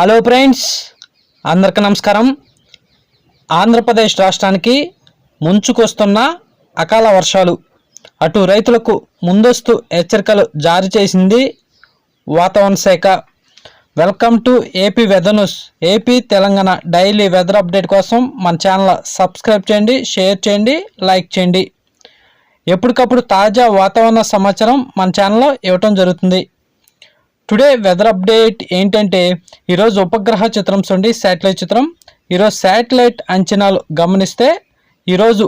Hello friends అందరికీ నమస్కారం. ఆంధ్రప్రదేశ్ రాష్ట్రానికి ముంచుకొస్తున్న అకాల వర్షాలు అటు రైతులకు ముందస్తు హెచ్చరికలు జారీ చేసింది వాతావరణ శాఖ. Welcome to AP weather news. AP Telangana daily weather update కోసం మన ఛానల్ సబ్స్క్రైబ్ చేయండి షేర్ చేయండి లైక్ చేయండి. ఎప్పటికప్పుడు తాజా వాతావరణ సమాచారం మన ఛానల్లో ఇవ్వటం జరుగుతుంది. టుడే వెదర్ అప్డేట్ ఏంటంటే ఈరోజు ఉపగ్రహ చిత్రం చూడండి శాటిలైట్ చిత్రం. ఈరోజు శాటిలైట్ అంచనాలు గమనిస్తే ఈరోజు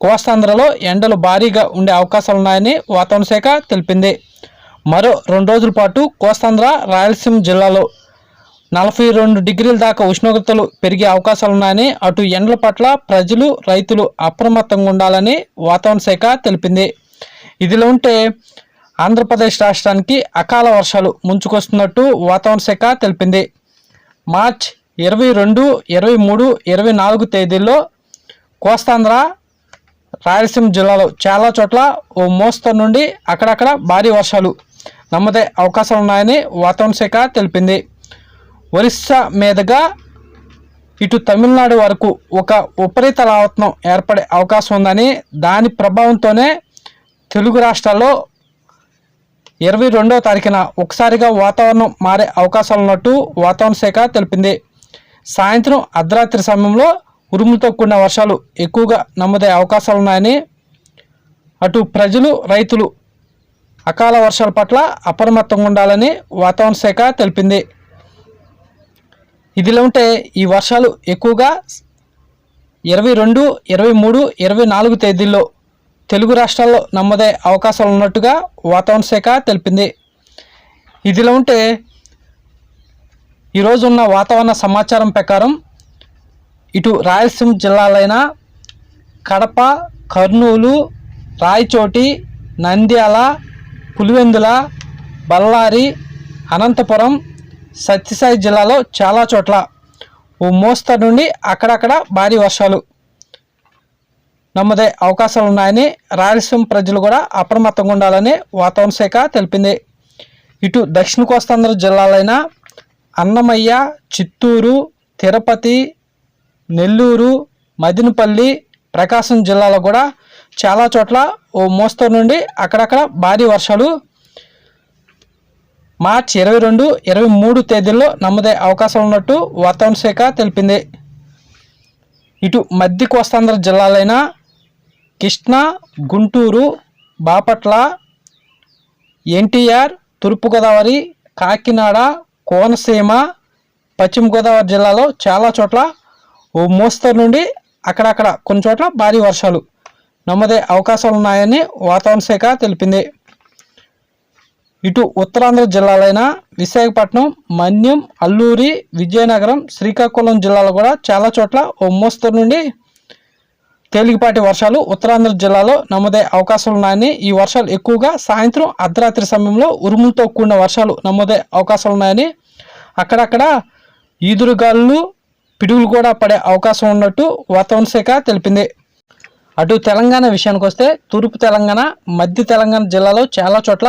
కోస్తాంధ్రలో ఎండలు భారీగా ఉండే అవకాశాలు ఉన్నాయని వాతావరణ శాఖ తెలిపింది. మరో రెండు రోజుల పాటు కోస్తాంధ్ర రాయలసీమ జిల్లాలో నలభై రెండు డిగ్రీల దాకా ఉష్ణోగ్రతలు పెరిగే అవకాశాలు ఉన్నాయని అటు ఎండల పట్ల ప్రజలు రైతులు అప్రమత్తంగా ఉండాలని వాతావరణ శాఖ తెలిపింది. ఇదిలో ఉంటే ఆంధ్రప్రదేశ్ రాష్ట్రానికి అకాల వర్షాలు ముంచుకొస్తున్నట్టు వాతావరణ శాఖ తెలిపింది. మార్చ్ ఇరవై రెండు ఇరవై మూడు ఇరవై నాలుగు తేదీల్లో కోస్తాంధ్ర రాయలసీమ జిల్లాలో చాలా చోట్ల ఓ మోస్తరు నుండి అక్కడక్కడ భారీ వర్షాలు నమ్మదే అవకాశాలు ఉన్నాయని వాతావరణ శాఖ తెలిపింది. ఒరిస్సా మీదుగా ఇటు తమిళనాడు వరకు ఒక ఉపరితల ఆవర్తనం ఏర్పడే అవకాశం ఉందని దాని ప్రభావంతోనే తెలుగు రాష్ట్రాల్లో ఇరవై రెండో తారీఖున ఒకసారిగా వాతావరణం మారే అవకాశాలు ఉన్నట్టు వాతావరణ శాఖ తెలిపింది. సాయంత్రం అర్ధరాత్రి సమయంలో ఉరుములతో కూడిన వర్షాలు ఎక్కువగా నమోదయ్యే అవకాశాలు ఉన్నాయని అటు ప్రజలు రైతులు అకాల వర్షాల పట్ల అప్రమత్తంగా ఉండాలని వాతావరణ శాఖ తెలిపింది. ఇదిలా ఉంటే ఈ వర్షాలు ఎక్కువగా ఇరవై రెండు ఇరవై మూడు ఇరవై నాలుగు తేదీల్లో తెలుగు రాష్ట్రాల్లో నమ్మదే అవకాశాలు ఉన్నట్టుగా వాతావరణ శాఖ తెలిపింది. ఇదిలో ఉంటే ఈరోజు ఉన్న వాతావరణ సమాచారం ప్రకారం ఇటు రాయలసీమ జిల్లాలైన కడప కర్నూలు రాయచోటి నంద్యాల పులివెందుల బళ్ళారి అనంతపురం సత్యసాయి జిల్లాలో చాలా చోట్ల ఓ మోస్తరు నుండి అక్కడక్కడ భారీ వర్షాలు. నమ్మదే అవకాశాలు ఉన్నాయని రాయలసీమ ప్రజలు కూడా అప్రమత్తంగా ఉండాలని వాతావరణ శాఖ తెలిపింది. ఇటు దక్షిణ కోస్తాంధ్ర జిల్లాలైన అన్నమయ్య చిత్తూరు తిరుపతి నెల్లూరు మదినపల్లి ప్రకాశం జిల్లాలో కూడా చాలా చోట్ల ఓ మోస్తరు నుండి అక్కడక్కడ భారీ వర్షాలు మార్చి ఇరవై రెండు ఇరవై మూడు తేదీల్లో నమ్మదే అవకాశం ఉన్నట్టు వాతావరణ శాఖ తెలిపింది. ఇటు మధ్య కోస్తాంధ్ర జిల్లాలైన కృష్ణా గుంటూరు బాపట్ల ఎన్టీఆర్ తూర్పుగోదావరి కాకినాడ కోనసీమ పశ్చిమ గోదావరి జిల్లాలో చాలా చోట్ల ఓ మోస్తరు నుండి అక్కడక్కడ కొన్ని చోట్ల భారీ వర్షాలు నమ్మదే అవకాశాలు ఉన్నాయని వాతావరణ శాఖ తెలిపింది. ఇటు ఉత్తరాంధ్ర జిల్లాలైన విశాఖపట్నం మన్యం అల్లూరి విజయనగరం శ్రీకాకుళం జిల్లాలో కూడా చాలా చోట్ల ఓ మోస్తరు నుండి తేలికపాటి వర్షాలు ఉత్తరాంధ్ర జిల్లాలో నమోదయ్యే అవకాశాలు ఉన్నాయని ఈ వర్షాలు ఎక్కువగా సాయంత్రం అర్ధరాత్రి సమయంలో ఉరుములతో కూడిన వర్షాలు నమోదయ్యే అవకాశాలు ఉన్నాయని అక్కడక్కడ ఈదురుగాలు పిడుగులు కూడా పడే అవకాశం ఉన్నట్టు వాతావరణ శాఖ తెలిపింది. అటు తెలంగాణ విషయానికి వస్తే తూర్పు తెలంగాణ మధ్య తెలంగాణ జిల్లాలో చాలా చోట్ల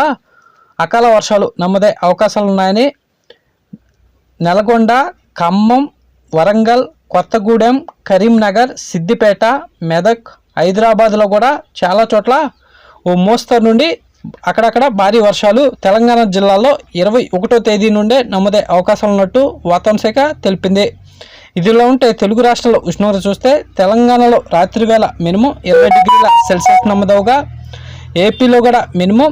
అకాల వర్షాలు నమోదయ్యే అవకాశాలు ఉన్నాయని నల్గొండ ఖమ్మం వరంగల్ కొత్తగూడెం కరీంనగర్ సిద్దిపేట మెదక్ హైదరాబాద్లో కూడా చాలా చోట్ల ఓ మోస్తరు నుండి అక్కడక్కడ భారీ వర్షాలు. తెలంగాణ జిల్లాలో ఇరవై ఒకటో తేదీ నుండే నమ్మదే అవకాశం ఉన్నట్టు వాతావరణ శాఖ తెలిపింది. ఇదిలో ఉంటే తెలుగు రాష్ట్రాల ఉష్ణోగ్రత చూస్తే తెలంగాణలో రాత్రి వేళ మినిమం ఇరవై డిగ్రీల సెల్సియస్ నమోదవగా ఏపీలో కూడా మినిమం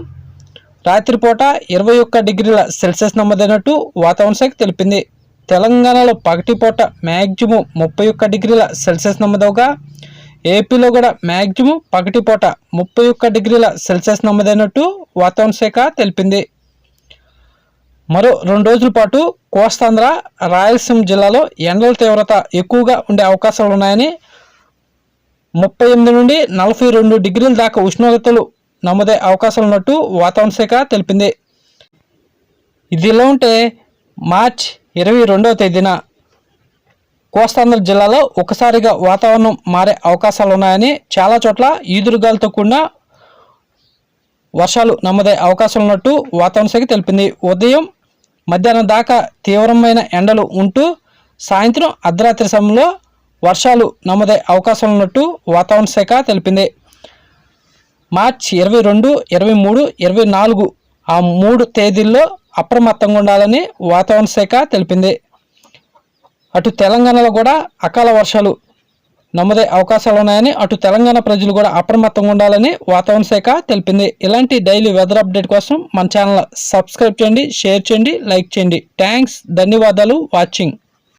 రాత్రిపూట ఇరవై ఒక్క డిగ్రీల సెల్సియస్ నమోదైనట్టు వాతావరణ శాఖ తెలిపింది. తెలంగాణలో పగటిపూట మ్యాక్సిమం ముప్పై ఒక్క డిగ్రీల సెల్సియస్ నమోదవగా ఏపీలో కూడా మ్యాక్సిమం పగటిపూట ముప్పై ఒక్క డిగ్రీల సెల్సియస్ నమోదైనట్టు వాతావరణ శాఖ తెలిపింది. మరో రెండు రోజుల పాటు కోస్తాంధ్ర రాయలసీమ జిల్లాలో ఎండల తీవ్రత ఎక్కువగా ఉండే అవకాశాలు ఉన్నాయని ముప్పై ఎనిమిది నుండి నలభై రెండు డిగ్రీల దాకా ఉష్ణోగ్రతలు నమోదే అవకాశాలు ఉన్నట్టు వాతావరణ శాఖ తెలిపింది. ఇదిలా ఉంటే మార్చ్ ఇరవై రెండవ తేదీన కోస్తాంధ్ర జిల్లాలో ఒకసారిగా వాతావరణం మారే అవకాశాలు ఉన్నాయని చాలా చోట్ల ఈదురుగాలతో కూడిన వర్షాలు నమోదయ్యే అవకాశం ఉన్నట్టు వాతావరణ శాఖ తెలిపింది. ఉదయం మధ్యాహ్నం దాకా తీవ్రమైన ఎండలు ఉంటూ సాయంత్రం అర్ధరాత్రి సమయంలో వర్షాలు నమోదే అవకాశం ఉన్నట్టు వాతావరణ శాఖ తెలిపింది. మార్చి ఇరవై రెండు ఇరవై మూడు ఇరవై నాలుగు ఆ మూడు తేదీల్లో అప్రమత్తంగా ఉండాలని వాతావరణ శాఖ తెలిపింది. అటు తెలంగాణలో కూడా అకాల వర్షాలు నమ్మదే అవకాశాలు ఉన్నాయని అటు తెలంగాణ ప్రజలు కూడా అప్రమత్తంగా ఉండాలని వాతావరణ శాఖ తెలిపింది. ఇలాంటి డైలీ వెదర్ అప్డేట్ కోసం మన ఛానల్ సబ్స్క్రైబ్ చేయండి షేర్ చేయండి లైక్ చేయండి. థ్యాంక్స్ ధన్యవాదాలు వాచింగ్.